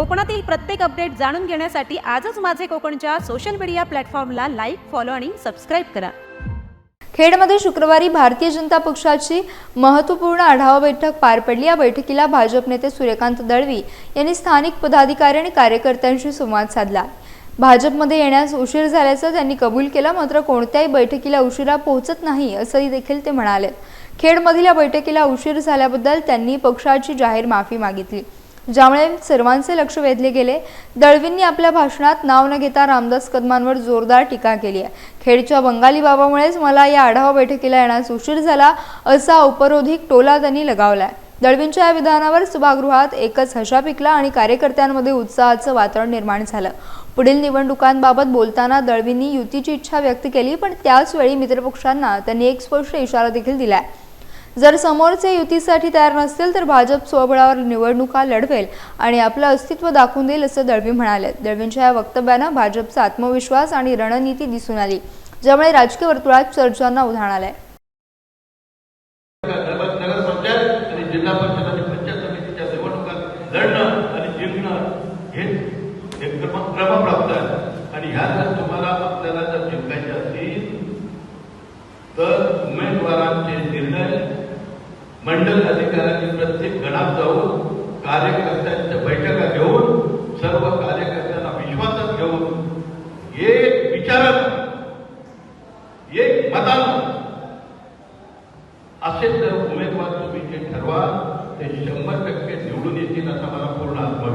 कोकणातील प्रत्येक अपडेट जाणून घेण्यासाठी आजच माझे कोकणच्या सोशल मीडिया प्लॅटफॉर्मला लाईक फॉलो आणि सबस्क्राईब करा. खेडमध्ये शुक्रवारी भारतीय जनता पक्षाची महत्त्वपूर्ण आढावा बैठक पार पडली. या बैठकीला भाजप नेते सूर्यकांत दळवी यांनी स्थानिक पदाधिकारी आणि कार्यकर्त्यांशी संवाद साधला. भाजपमध्ये येण्यास उशीर झाल्याचं त्यांनी कबूल केलं मात्र कोणत्याही बैठकीला उशिरा पोहोचत नाही असंही देखील ते म्हणाले. खेडमधील या बैठकीला उशीर झाल्याबद्दल त्यांनी पक्षाची जाहीर माफी मागितली. ज्यामुळे सर्वांचे लक्ष वेधले गेले दळवींनी आपल्या भाषणात नाव न घेता रामदास कदमांवर जोरदार टीका केली आहे. खेडच्या बंगाली बाबामुळेच मला या आढावा बैठकीला येण्यास उशीर झाला असा उपरोधिक टोला त्यांनी लगावलाय दळवींच्या या विधानावर सभागृहात एकच हशा पिकला आणि कार्यकर्त्यांमध्ये उत्साहाचं वातावरण निर्माण झालं. पुढील निवडणुकांबाबत बोलताना दळवींनी युतीची इच्छा व्यक्त केली पण त्याच वेळी मित्रपक्षांना त्यांनी एक स्पष्ट इशारा देखील दिला आहे जर समोरचे युतीसाठी तयार नसतील तर भाजप स्वबळावर निवडणुका लढवेल आणि आपलं अस्तित्व दाखवून देईल असं दळवी म्हणाले. दळवींच्या या वक्तव्यानं भाजपचा आत्मविश्वास आणि रणनीती दिसून आली ज्यामुळे राजकीय वर्तुळात चर्चांना उधाण आलंय. तर उमेदवारांचे निर्णय मंडल अधिकाऱ्यांनी प्रत्येक गणात जाऊन कार्यकर्त्यांच्या बैठका घेऊन सर्व कार्यकर्त्यांना विश्वासात घेऊन एक विचारात एक मतान असे जर उमेदवार तुम्ही जे ठरवा ते शंभर टक्के निवडून येतील असा मला पूर्ण आत्मा